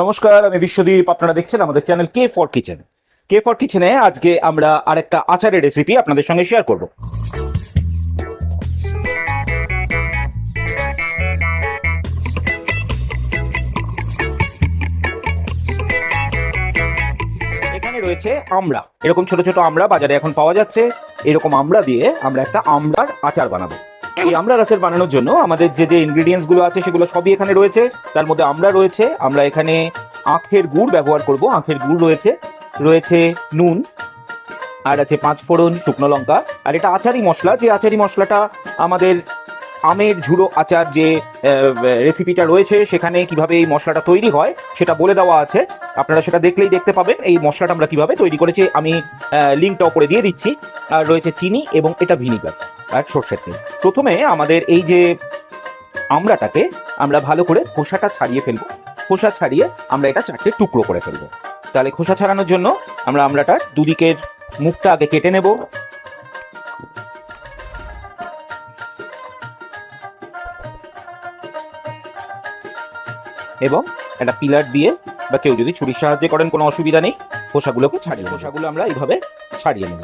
নমস্কার, আমি বিশ্বদীপ। আপনারা দেখছেন আমাদের channel K for kitchen K for কিচেনে আজকে আমরা আরেকটা আচারের রেসিপি আপনাদের সঙ্গে শেয়ার করব। এখানে রয়েছে আমড়া। এরকম ছোট ছোট আমড়া বাজারে এখন পাওয়া যাচ্ছে। এরকম আমড়া দিয়ে আমরা একটা আমড়ার আচার বানাবো। এই আমড়ার আচার বানানোর জন্য আমাদের যে যে ইনগ্রেডিয়েন্টসগুলো আছে সেগুলো সবই এখানে রয়েছে। তার মধ্যে আমড়া রয়েছে, আমরা এখানে আখের গুড় ব্যবহার করব। আখের গুড় রয়েছে রয়েছে নুন, আর আছে পাঁচ ফোড়ন শুকনো লঙ্কা, আর এটা আচারি মশলা। যে আচারি মশলাটা আমাদের আমের ঝুড়ো আচার যে রেসিপিটা রয়েছে, সেখানে কীভাবে এই মশলাটা তৈরি হয়, সেটা বলে দেওয়া আছে। আপনারা সেটা দেখলেই দেখতে পাবেন এই মশলাটা আমরা কীভাবে তৈরি করেছি। আমি লিঙ্কটা ওপরে দিয়ে দিচ্ছি। আর রয়েছে চিনি এবং এটা ভিনিগার আর সর্ষের তেল। প্রথমে আমাদের এই যে আমড়াটাকে আমরা ভালো করে খোসাটা ছাড়িয়ে ফেলব। খোসা ছাড়িয়ে আমরা এটা চারটে টুকরো করে ফেলব। তাহলে খোসা ছাড়ানোর জন্য আমরা আমড়াটার দুদিকের মুখটা আগে কেটে নেব। এবং একটা পিলার দিয়ে বা কেউ যদি ছুরির সাহায্যে করেন, কোনো অসুবিধা নেই। খোসাগুলোকে ছাড়িয়ে খোসাগুলো আমরা এইভাবে ছাড়িয়ে নেব।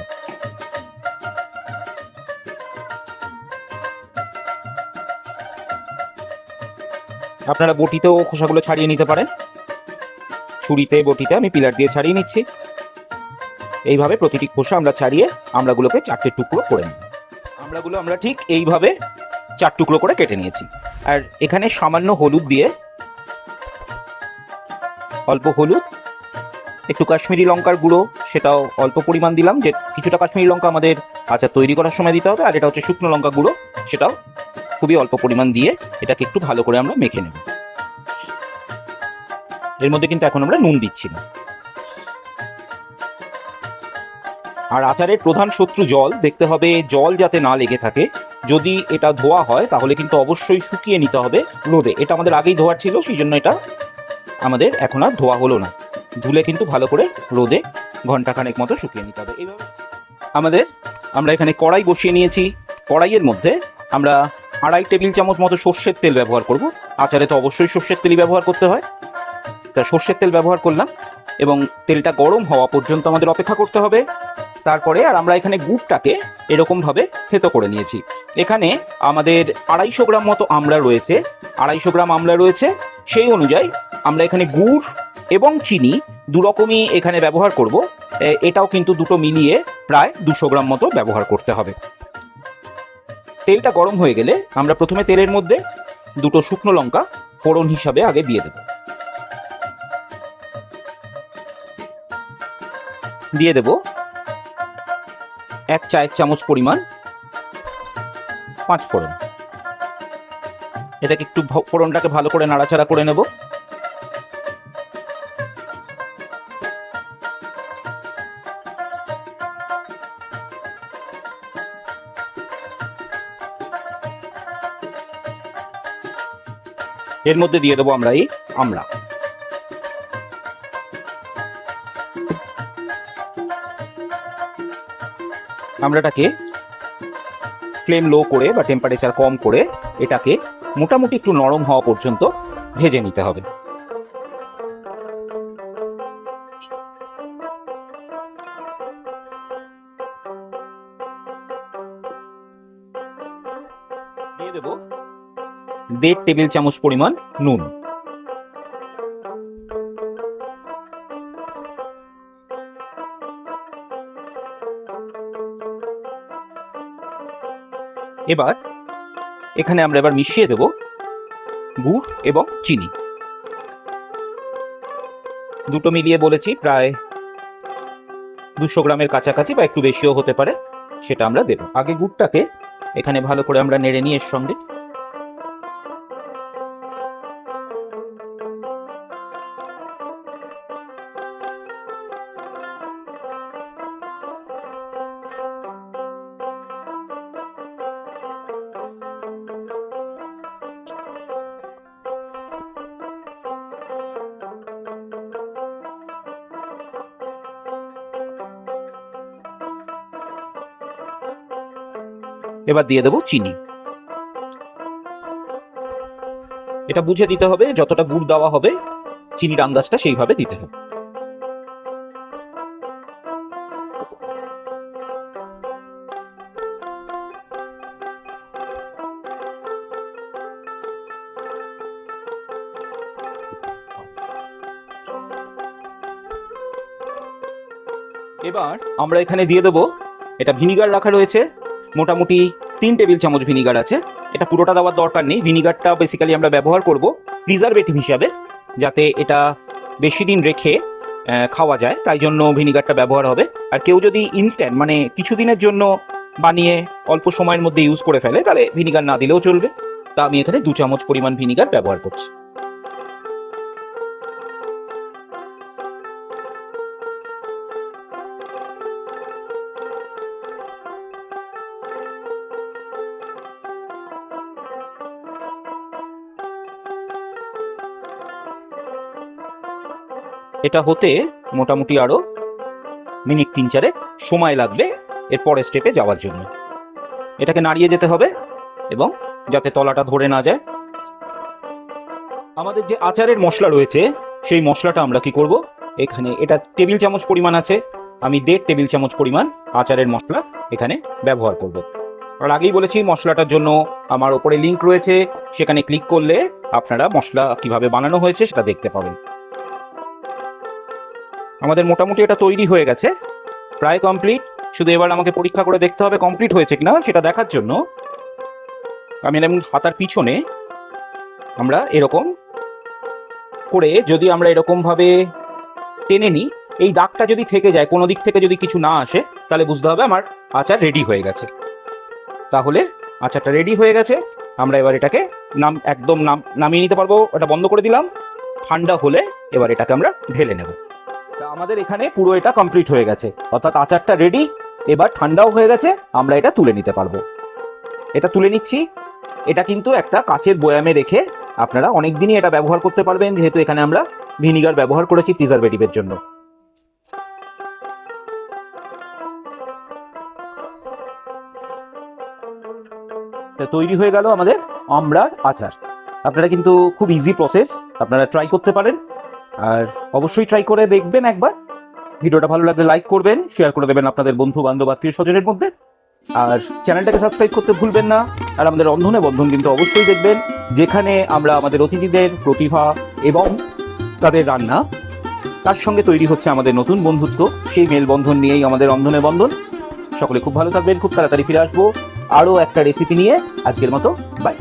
আপনারা বটিতেও খোসাগুলো ছাড়িয়ে নিতে পারেন। ছুরিতে বটিতে আমি পিলার দিয়ে ছাড়িয়ে নিচ্ছি। এইভাবে প্রতিটি খোসা আমরা ছাড়িয়ে আমড়াগুলোকে চারটে টুকরো করে নিই। আমড়াগুলো আমরা ঠিক এইভাবে চার টুকরো করে কেটে নিয়েছি। আর এখানে সামান্য হলুদ দিয়ে অল্প হলুদ, একটু কাশ্মীরি লঙ্কার গুঁড়ো, সেটাও অল্প পরিমাণ দিলাম যে কিছুটা কাশ্মীরি লঙ্কা আমাদের আচার তৈরি করার সময় দিতে হবে, আর এটা হচ্ছে শুকনো লঙ্কা গুঁড়ো, সেটাও খুবই অল্প পরিমাণ দিয়ে এটাকে একটু ভালো করে আমরা মেখে নেব। এর মধ্যে কিন্তু এখন আমরা নুন দিচ্ছি না। আর আচারের প্রধান শত্রু জল, দেখতে হবে জল যাতে না লেগে থাকে। যদি এটা ধোয়া হয়, তাহলে কিন্তু অবশ্যই শুকিয়ে নিতে হবে রোদে। এটা আমাদের আগেই ধোয়ার ছিল সেই জন্য এটা আমাদের এখন আর ধোয়া হলো না। ধুলে কিন্তু ভালো করে রোদে ঘন্টাখানেক মতো শুকিয়ে নিতে হবে। এইভাবে আমাদের, আমরা এখানে কড়াই বসিয়ে নিয়েছি। কড়াইয়ের মধ্যে আমরা আড়াই টেবিল চামচ মতো সর্ষের তেল ব্যবহার করব। আচারে তো অবশ্যই সর্ষের তেলই ব্যবহার করতে হয়। তা সর্ষের তেল ব্যবহার করলাম এবং তেলটা গরম হওয়া পর্যন্ত আমাদের অপেক্ষা করতে হবে। তারপরে আর আমরা এখানে গুড়টাকে এরকমভাবে থেতো করে নিয়েছি। এখানে আমাদের আড়াইশো গ্রাম মতো আমড়া রয়েছে। আড়াইশো গ্রাম আমড়া রয়েছে। সেই অনুযায়ী আমরা এখানে গুড় এবং চিনি দুরকমই এখানে ব্যবহার করব। এটাও কিন্তু দুটো মিলিয়ে প্রায় দুশো গ্রাম মতো ব্যবহার করতে হবে। তেলটা গরম হয়ে গেলে আমরা প্রথমে তেলের মধ্যে দুটো শুকনো লঙ্কা ফোড়ন হিসাবে আগে দিয়ে দেব। দিয়ে দেব এক চায়ের চামচ পরিমাণ পাঁচ ফোড়ন। এটাকে একটু ফোড়নটাকে ভালো করে নাড়াচাড়া করে নেব। এর মধ্যে দিয়ে দেবো আমরা এই আমড়া আমড়াটাকে ফ্লেম লো করে বা টেম্পারেচার কম করে এটাকে মোটামুটি একটু নরম হওয়া পর্যন্ত ভেজে নিতে হবে। দিয়ে দেব দেড় টেবিল চামচ পরিমাণ নুন। এবার এখানে আমরা এবার মিশিয়ে দেব গুড় এবং চিনি। দুটো মিলিয়ে বলেছি, প্রায় দুশো গ্রামের কাছাকাছি বা একটু বেশিও হতে পারে, সেটা আমরা দেব। আগে গুড়টাকে এখানে ভালো করে আমরা নেড়ে নিয়ে এর সঙ্গে। এবার দিয়ে দেবো চিনি। এটা বুঝে দিতে হবে, যতটা গুড় দেওয়া হবে, চিনির আন্দাজটা সেইভাবে দিতে হবে। এবার আমরা এখানে দিয়ে দেবো, এটা ভিনিগার রাখা রয়েছে মোটামুটি তিন টেবিল চামচ ভিনিগার আছে। এটা পুরোটা দেওয়ার দরকার নেই। ভিনিগারটা বেসিক্যালি আমরা ব্যবহার করব প্রিজারভেটিভ হিসাবে, যাতে এটা বেশি দিন রেখে খাওয়া যায়। তাই জন্য ভিনিগারটা ব্যবহার হবে। আর কেউ যদি ইনস্ট্যান্ট মানে কিছুদিনের জন্য বানিয়ে অল্প সময়ের মধ্যে ইউজ করে ফেলে, তাহলে ভিনিগার না দিলেও চলবে। তা আমি এখানে দু চামচ পরিমাণ ভিনিগার ব্যবহার করছি। এটা হতে মোটামুটি আরও মিনিট তিন চারেক সময় লাগবে এর পরের স্টেপে যাওয়ার জন্য। এটাকে নাড়িয়ে যেতে হবে এবং যাতে তলাটা ধরে না যায়। আমাদের যে আচারের মশলা রয়েছে, সেই মশলাটা আমরা কি করব? এখানে এটা টেবিল চামচ পরিমাণ আছে। আমি দেড় টেবিল চামচ পরিমাণ আচারের মশলা এখানে ব্যবহার করব। আর আগেই বলেছি, মশলাটার জন্য আমার ওপরে লিংক রয়েছে। সেখানে ক্লিক করলে আপনারা মশলা কীভাবে বানানো হয়েছে সেটা দেখতে পাবেন। আমাদের মোটামুটি এটা তৈরি হয়ে গেছে। প্রায় কমপ্লিট শুধু এবার আমাকে পরীক্ষা করে দেখতে হবে কমপ্লিট হয়েছে কিনা, সেটা দেখার জন্য। আমি এরকম হাতার পিছনে। আমরা এরকম করে যদি আমরা এরকমভাবে টেনে নিই, এই দাগটা যদি থেকে যায়, কোনো দিক থেকে যদি কিছু না আসে, তাহলে বুঝতে হবে আমার আচার রেডি হয়ে গেছে। তাহলে আচারটা রেডি হয়ে গেছে। আমরা এবার এটাকে নাম, একদম নাম, নামিয়ে নিতে পারব। এটা বন্ধ করে দিলাম। ঠান্ডা হলে এবার এটাকে আমরা ঢেলে নেব। আমাদের এখানে পুরো এটা কমপ্লিট হয়ে গেছে। অর্থাৎ আচারটা রেডি এবার ঠান্ডাও হয়ে গেছে, আমরা এটা তুলে নিতে পারব। এটা তুলে নিচ্ছি। এটা কিন্তু একটা কাচের বয়ামে রেখে আপনারা অনেক দিনই এটা ব্যবহার করতে পারবেন, যেহেতু এখানে আমরা ভিনিগার ব্যবহার করেছি প্রিজারভেটিভের জন্য। তৈরি হয়ে গেল আমাদের আমড়ার আচার। আপনারা কিন্তু খুব ইজি প্রসেস আপনারা ট্রাই করতে পারেন। আর অবশ্যই ট্রাই করে দেখবেন একবার। ভিডিওটা ভালো লাগলে লাইক করবেন শেয়ার করে দেবেন আপনাদের বন্ধু বান্ধব আত্মীয় স্বজনের মধ্যে। আর চ্যানেলটাকে সাবস্ক্রাইব করতে ভুলবেন না, আর আমাদের রন্ধনে বন্ধন কিন্তু অবশ্যই দেখবেন, যেখানে আমরা আমাদের অতিথিদের প্রতিভা এবং তাদের রান্না, তার সঙ্গে তৈরি হচ্ছে আমাদের নতুন বন্ধুত্ব। সেই মেলবন্ধন নিয়েই আমাদের রন্ধনে বন্ধন। সকলে খুব ভালো থাকবেন, খুব তাড়াতাড়ি ফিরে আসব। আরও একটা রেসিপি নিয়ে আজকের মতো বাই